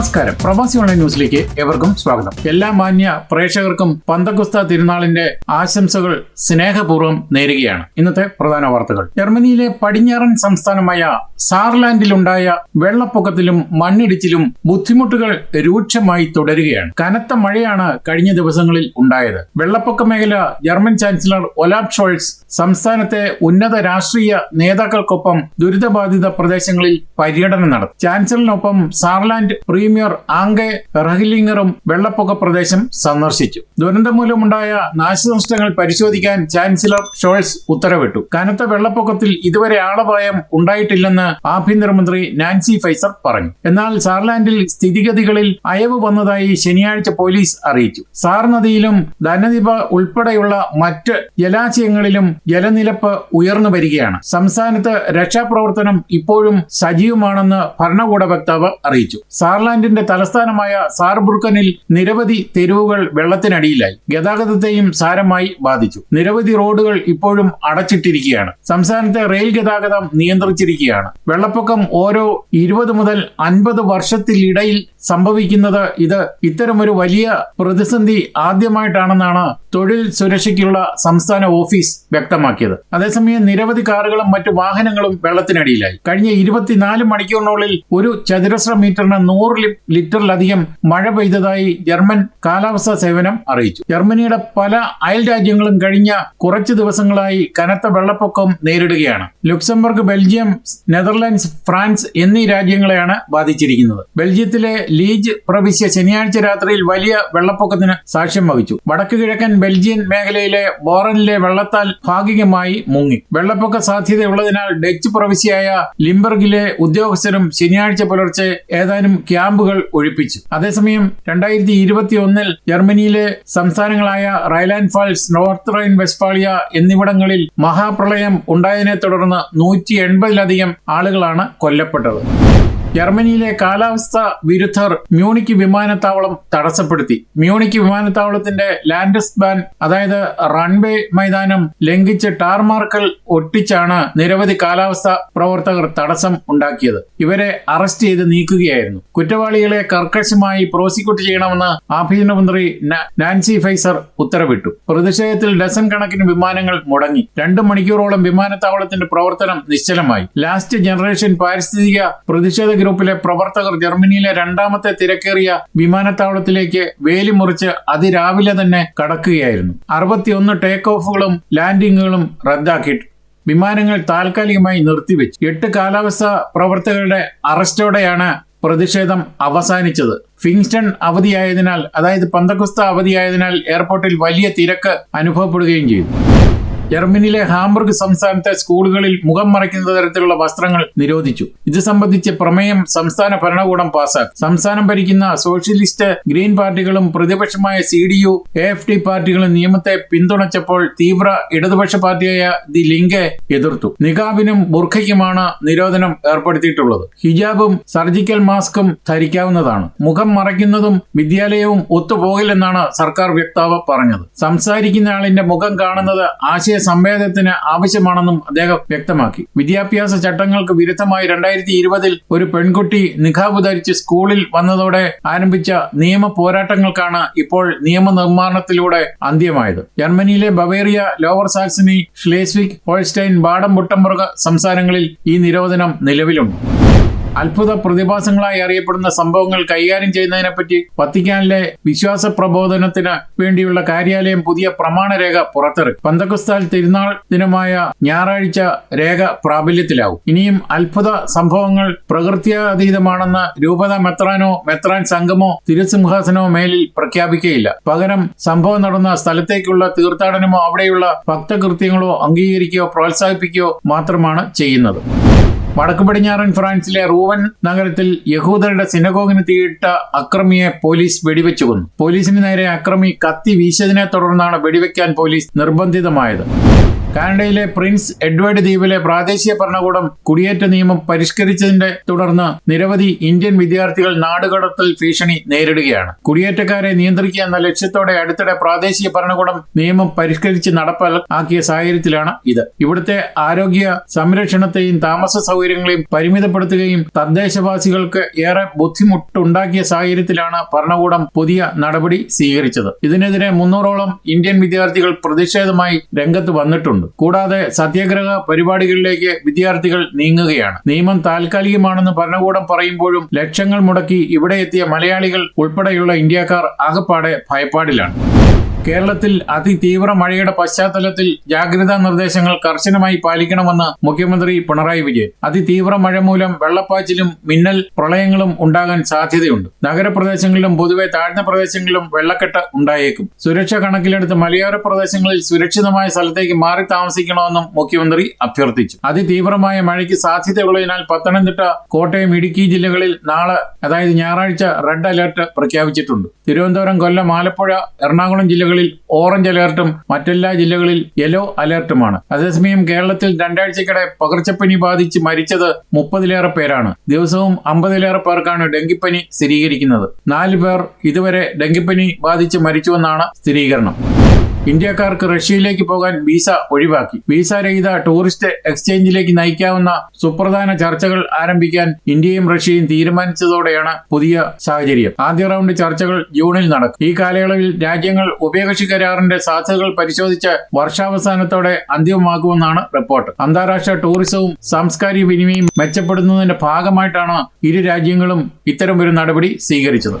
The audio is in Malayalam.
നമസ്കാരം. പ്രവാസി ഓൺലൈൻ ന്യൂസിലേക്ക് എവർക്കും സ്വാഗതം. എല്ലാ മാന്യ പ്രേക്ഷകർക്കും പന്തക്കുസ്ത തിരുനാളിന്റെ ആശംസകൾ സ്നേഹപൂർവം നേരുകയാണ്. ഇന്നത്തെ പ്രധാന വാർത്തകൾ. ജർമ്മനിയിലെ പടിഞ്ഞാറൻ സംസ്ഥാനമായ സാർലാൻഡിലുണ്ടായ വെള്ളപ്പൊക്കത്തിലും മണ്ണിടിച്ചിലും ബുദ്ധിമുട്ടുകൾ രൂക്ഷമായി തുടരുകയാണ്. കനത്ത മഴയാണ് കഴിഞ്ഞ ദിവസങ്ങളിൽ ഉണ്ടായത്. വെള്ളപ്പൊക്ക മേഖല ജർമ്മൻ ചാൻസലർ ഒലാബ് ഷോൾസ് സംസ്ഥാനത്തെ ഉന്നത രാഷ്ട്രീയ നേതാക്കൾക്കൊപ്പം ദുരിതബാധിത പ്രദേശങ്ങളിൽ പര്യടനം നടത്തി. ചാൻസലറിനൊപ്പം സാർലാൻഡ് പ്രീമിയർ ആങ്കെ റഹ്ലിംഗറും വെള്ളപ്പൊക്ക പ്രദേശം സന്ദർശിച്ചു. ദുരന്തം മൂലമുണ്ടായ നാശനഷ്ടങ്ങൾ പരിശോധിക്കാൻ ചാൻസലർ ഷോൾസ് ഉത്തരവിട്ടു. കനത്ത വെള്ളപ്പൊക്കത്തിൽ ഇതുവരെ ആളപായം ഉണ്ടായിട്ടില്ലെന്ന് ആഭ്യന്തരമന്ത്രി നാൻസി ഫൈസർ പറഞ്ഞു. എന്നാൽ സാർലാൻഡിൽ സ്ഥിതിഗതികളിൽ അയവ് വന്നതായി ശനിയാഴ്ച പോലീസ് അറിയിച്ചു. സാർ നദിയിലും ധനദീപ ഉൾപ്പെടെയുള്ള മറ്റ് ജലാശയങ്ങളിലും ജലനിരപ്പ് ഉയർന്നു വരികയാണ്. സംസ്ഥാനത്ത് രക്ഷാപ്രവർത്തനം ഇപ്പോഴും സജീവമാണെന്ന് ഭരണകൂട വക്താവ് അറിയിച്ചു. സാർലാൻഡിന്റെ തലസ്ഥാനമായ സാർബുർക്കനിൽ നിരവധി തെരുവുകൾ വെള്ളത്തിനടിയിലായി. ഗതാഗതത്തെയും സാരമായി ബാധിച്ചു. നിരവധി റോഡുകൾ ഇപ്പോഴും അടച്ചിട്ടിരിക്കുകയാണ്. സംസ്ഥാനത്തെ റെയിൽ ഗതാഗതം നിയന്ത്രിച്ചിരിക്കുകയാണ്. വെള്ളപ്പൊക്കം ഓരോ ഇരുപത് മുതൽ അൻപത് വർഷത്തിലിടയിൽ സംഭവിക്കുന്നത് ഇത് ഇത്തരമൊരു വലിയ പ്രതിസന്ധി ആദ്യമായിട്ടാണെന്നാണ് തൊഴിൽ സുരക്ഷയ്ക്കുള്ള സംസ്ഥാന ഓഫീസ് വ്യക്തമാക്കിയത്. അതേസമയം നിരവധി കാറുകളും മറ്റു വാഹനങ്ങളും വെള്ളത്തിനടിയിലായി. കഴിഞ്ഞ ഇരുപത്തിനാല് മണിക്കൂറിനുള്ളിൽ ഒരു ചതുരശ്ര മീറ്ററിന് നൂറ് ലിറ്ററിലധികം മഴ പെയ്തതായി ജർമ്മൻ കാലാവസ്ഥാ സേവനം അറിയിച്ചു. ജർമ്മനിയുടെ പല അയൽ രാജ്യങ്ങളും കഴിഞ്ഞ കുറച്ചു ദിവസങ്ങളായി കനത്ത വെള്ളപ്പൊക്കം നേരിടുകയാണ്. ലുക്സംബർഗ് ബെൽജിയം നെതർലാൻഡ്സ് ഫ്രാൻസ് എന്നീ രാജ്യങ്ങളെയാണ് ബാധിച്ചിരിക്കുന്നത്. ബെൽജിയത്തിലെ ലീജ് പ്രവിശ്യ ശനിയാഴ്ച രാത്രിയിൽ വലിയ വെള്ളപ്പൊക്കത്തിന് സാക്ഷ്യം വഹിച്ചു. വടക്കു കിഴക്കൻ ബെൽജിയൻ മേഖലയിലെ ബോറനിലെ വെള്ളത്താൽ ഭാഗികമായി മുങ്ങി. വെള്ളപ്പൊക്ക സാധ്യതയുള്ളതിനാൽ ഡച്ച് പ്രവിശ്യയായ ലിംബർഗിലെ ഉദ്യോഗസ്ഥരും ശനിയാഴ്ച പുലർച്ചെ ഏതാനും ക്യാമ്പുകൾ ഒഴിപ്പിച്ചു. അതേസമയം രണ്ടായിരത്തി ഇരുപത്തി ഒന്നിൽ ജർമ്മനിയിലെ സംസ്ഥാനങ്ങളായ Rhineland Pfalz North Rhine Westphalia എന്നിവിടങ്ങളിൽ മഹാപ്രളയം ഉണ്ടായതിനെ തുടർന്ന് നൂറ്റി എൺപതിലധികം ആളുകളാണ് കൊല്ലപ്പെട്ടത്. ജർമ്മനിയിലെ കാലാവസ്ഥ വിരുദ്ധർ മ്യൂണിക്ക് വിമാനത്താവളം തടസ്സപ്പെടുത്തി. മ്യൂണിക്ക് വിമാനത്താവളത്തിന്റെ ലാൻഡസ് ബാൻ അതായത് റൺവേ മൈതാനം ലംഘിച്ച് ടാർമാർക്കൽ ഒട്ടിച്ചാണ് നിരവധി കാലാവസ്ഥ പ്രവർത്തകർ തടസ്സം ഉണ്ടാക്കിയത്. ഇവരെ അറസ്റ്റ് ചെയ്ത് നീക്കുകയായിരുന്നു. കുറ്റവാളികളെ കർക്കശമായി പ്രോസിക്യൂട്ട് ചെയ്യണമെന്ന് ആഭ്യന്തരമന്ത്രി മന്ത്രി നാൻസി ഫൈസർ ഉത്തരവിട്ടു. പ്രതിഷേധത്തിൽ ഡസൻ കണക്കിന് വിമാനങ്ങൾ മുടങ്ങി. രണ്ടു മണിക്കൂറോളം വിമാനത്താവളത്തിന്റെ പ്രവർത്തനം നിശ്ചലമായി. ലാസ്റ്റ് ജനറേഷൻ പാരിസ്ഥിതിക പ്രതിഷേധ ഗ്രൂപ്പിലെ പ്രവർത്തകർ ജർമ്മനിയിലെ രണ്ടാമത്തെ തിരക്കേറിയ വിമാനത്താവളത്തിലേക്ക് വേലി മുറിച്ച് അതിരാവിലെ തന്നെ കടക്കുകയായിരുന്നു. അറുപത്തിയൊന്ന് ടേക്ക് ഓഫുകളും ലാൻഡിങ്ങുകളും റദ്ദാക്കിയിട്ടു. വിമാനങ്ങൾ താൽക്കാലികമായി നിർത്തിവെച്ചു. എട്ട് കാലാവസ്ഥാ പ്രവർത്തകരുടെ അറസ്റ്റോടെയാണ് പ്രതിഷേധം അവസാനിച്ചത്. ഫിങ്സ്റ്റൺ അവധിയായതിനാൽ അതായത് പന്തക്കുസ്ത അവധിയായതിനാൽ എയർപോർട്ടിൽ വലിയ തിരക്ക് അനുഭവപ്പെടുകയും ചെയ്തു. ജർമ്മനിയിലെ ഹാംബർഗ് സംസ്ഥാനത്തെ സ്കൂളുകളിൽ മുഖം മറയ്ക്കുന്ന തരത്തിലുള്ള വസ്ത്രങ്ങൾ നിരോധിച്ചു. ഇത് സംബന്ധിച്ച് പ്രമേയം സംസ്ഥാന ഭരണകൂടം പാസാക്കി. സംസ്ഥാനം ഭരിക്കുന്ന സോഷ്യലിസ്റ്റ് ഗ്രീൻ പാർട്ടികളും പ്രതിപക്ഷമായ C D U A F D പാർട്ടികളും നിയമത്തെ പിന്തുണച്ചപ്പോൾ തീവ്ര ഇടതുപക്ഷ പാർട്ടിയായ ദി ലിങ്കെ എതിർത്തു. നികാബിനും ബുർഖയ്ക്കുമാണ് നിരോധനം ഏർപ്പെടുത്തിയിട്ടുള്ളത്. ഹിജാബും സർജിക്കൽ മാസ്കും ധരിക്കാവുന്നതാണ്. മുഖം മറയ്ക്കുന്നതും വിദ്യാലയവും ഒത്തുപോകില്ലെന്നാണ് സർക്കാർ വക്താവ് പറഞ്ഞത്. സംസാരിക്കുന്ന ആളിന്റെ മുഖം കാണുന്നത് ആശയ സംവേദനത്തിന് ആവശ്യമാണെന്നും അദ്ദേഹം വ്യക്തമാക്കി. വിദ്യാഭ്യാസ ചട്ടങ്ങൾക്ക് വിരുദ്ധമായി രണ്ടായിരത്തി ഇരുപതിൽ ഒരു പെൺകുട്ടി നിഖാബ് ധരിച്ച് സ്കൂളിൽ വന്നതോടെ ആരംഭിച്ച നിയമ പോരാട്ടങ്ങൾക്കാണ് ഇപ്പോൾ നിയമനിർമ്മാണത്തിലൂടെ അന്ത്യമായത്. ജർമ്മനിയിലെ Bavaria Lower Saxony Schleswig Holstein Baden Württemberg സംസ്ഥാനങ്ങളിൽ ഈ നിരോധനം നിലവിലുണ്ട്. അത്ഭുത പ്രതിഭാസങ്ങളായി അറിയപ്പെടുന്ന സംഭവങ്ങൾ കൈകാര്യം ചെയ്യുന്നതിനെപ്പറ്റി വത്തിക്കാനിലെ വിശ്വാസ പ്രബോധനത്തിന് വേണ്ടിയുള്ള കാര്യാലയം പുതിയ പ്രമാണരേഖ പുറത്തിറക്കി. പന്തക്കുസ്താൽ തിരുനാൾ ദിനമായ ഞായറാഴ്ച രേഖ പ്രാബല്യത്തിലാവും. ഇനിയും അത്ഭുത സംഭവങ്ങൾ പ്രകൃത്യാതീതമാണെന്ന് രൂപത മെത്രാനോ മെത്രാൻ സംഘമോ തിരുസിംഹാസനോ മേലിൽ പ്രഖ്യാപിക്കുകയില്ല. പകരം സംഭവം നടന്ന സ്ഥലത്തേക്കുള്ള തീർത്ഥാടനമോ അവിടെയുള്ള ഭക്തകൃത്യങ്ങളോ അംഗീകരിക്കുകയോ പ്രോത്സാഹിപ്പിക്കുകയോ മാത്രമാണ് ചെയ്യുന്നത്. വടക്ക് പടിഞ്ഞാറൻ ഫ്രാൻസിലെ റൂവൻ നഗരത്തിൽ യഹൂദരുടെ സിനഗോഗിന് തീയിട്ട അക്രമിയെ പോലീസ് വെടിവെച്ചു കൊന്നു. പോലീസിന് നേരെ അക്രമി കത്തി വീശിയതിനെ തുടർന്നാണ് വെടിവെക്കാൻ പോലീസ് നിർബന്ധിതമായത്. കാനഡയിലെ പ്രിൻസ് എഡ്വേർഡ് ദ്വീപിലെ പ്രാദേശിക ഭരണകൂടം കുടിയേറ്റ നിയമം പരിഷ്കരിച്ചതിന്റെ തുടർന്ന് നിരവധി ഇന്ത്യൻ വിദ്യാർത്ഥികൾ നാടുകടത്തൽ ഭീഷണി നേരിടുകയാണ്. കുടിയേറ്റക്കാരെ നിയന്ത്രിക്കുക എന്ന ലക്ഷ്യത്തോടെ അടുത്തിടെ പ്രാദേശിക ഭരണകൂടം നിയമം പരിഷ്കരിച്ച് നടപ്പാക്കിയ സാഹചര്യത്തിലാണ് ഇത്. ഇവിടുത്തെ ആരോഗ്യ സംരക്ഷണത്തെയും താമസ സൗകര്യങ്ങളെയും പരിമിതപ്പെടുത്തുകയും തദ്ദേശവാസികൾക്ക് ഏറെ ബുദ്ധിമുട്ടുണ്ടാക്കിയ സാഹചര്യത്തിലാണ് ഭരണകൂടം പുതിയ നടപടി സ്വീകരിച്ചത്. ഇതിനെതിരെ മുന്നൂറോളം ഇന്ത്യൻ വിദ്യാർത്ഥികൾ പ്രതിഷേധമായി രംഗത്ത് വന്നിട്ടുണ്ട്. കൂടാതെ സത്യാഗ്രഹ പരിപാടികളിലേക്ക് വിദ്യാർത്ഥികൾ നീങ്ങുകയാണ്. നിയമം താൽക്കാലികമാണെന്ന് ഭരണകൂടം പറയുമ്പോഴും ലക്ഷങ്ങൾ മുടക്കി ഇവിടെ എത്തിയ മലയാളികൾ ഉൾപ്പെടെയുള്ള ഇന്ത്യക്കാർ ആകപ്പാടെ ഭയപ്പാടിലാണ്. കേരളത്തിൽ അതിതീവ്ര മഴയുടെ പശ്ചാത്തലത്തിൽ ജാഗ്രതാ നിർദ്ദേശങ്ങൾ കർശനമായി പാലിക്കണമെന്ന് മുഖ്യമന്ത്രി പിണറായി വിജയൻ. അതിതീവ്ര മഴ മൂലം വെള്ളപ്പാച്ചിലും മിന്നൽ പ്രളയങ്ങളും ഉണ്ടാകാൻ സാധ്യതയുണ്ട്. നഗരപ്രദേശങ്ങളിലും പൊതുവെ താഴ്ന്ന പ്രദേശങ്ങളിലും വെള്ളക്കെട്ട് ഉണ്ടായേക്കും. സുരക്ഷ കണക്കിലെടുത്ത് മലയോര പ്രദേശങ്ങളിൽ സുരക്ഷിതമായ സ്ഥലത്തേക്ക് മാറി താമസിക്കണമെന്നും മുഖ്യമന്ത്രി അഭ്യർത്ഥിച്ചു. അതിതീവ്രമായ മഴയ്ക്ക് സാധ്യതയുള്ളതിനാൽ പത്തനംതിട്ട കോട്ടയം ഇടുക്കി ജില്ലകളിൽ നാളെ അതായത് ഞായറാഴ്ച റെഡ് അലർട്ട് പ്രഖ്യാപിച്ചിട്ടുണ്ട്. തിരുവനന്തപുരം കൊല്ലം ആലപ്പുഴ എറണാകുളം ജില്ലകളിൽ ഓറഞ്ച് അലേർട്ടും മറ്റെല്ലാ ജില്ലകളിൽ യെല്ലോ അലേർട്ടുമാണ് അതേസമയം കേരളത്തിൽ രണ്ടാഴ്ചക്കിടെ പകർച്ചപ്പനി ബാധിച്ച് മരിച്ചത് മുപ്പതിലേറെ പേരാണ്. ദിവസവും അമ്പതിലേറെ പേർക്കാണ് ഡെങ്കിപ്പനി സ്ഥിരീകരിക്കുന്നത്. നാല് പേർ ഇതുവരെ ഡെങ്കിപ്പനി ബാധിച്ച് മരിച്ചുവെന്നാണ് സ്ഥിരീകരണം. ഇന്ത്യക്കാർക്ക് റഷ്യയിലേക്ക് പോകാൻ വിസ ഒഴിവാക്കി. വിസ രഹിത ടൂറിസ്റ്റ് എക്സ്ചേഞ്ചിലേക്ക് നയിക്കാവുന്ന സുപ്രധാന ചർച്ചകൾ ആരംഭിക്കാൻ ഇന്ത്യയും റഷ്യയും തീരുമാനിച്ചതോടെയാണ് പുതിയ സാഹചര്യം. ആദ്യ റൗണ്ട് ചർച്ചകൾ ജൂണിൽ നടക്കും. ഈ കാലയളവിൽ രാജ്യങ്ങൾ ഉഭയകക്ഷി കരാറിന്റെ സാധ്യതകൾ പരിശോധിച്ച് വർഷാവസാനത്തോടെ അന്തിമമാക്കുമെന്നാണ് റിപ്പോർട്ട്. അന്താരാഷ്ട്ര ടൂറിസവും സാംസ്കാരിക വിനിമയം മെച്ചപ്പെടുന്നതിന്റെ ഭാഗമായിട്ടാണ് ഇരു രാജ്യങ്ങളും ഇത്തരമൊരു നടപടി സ്വീകരിച്ചത്.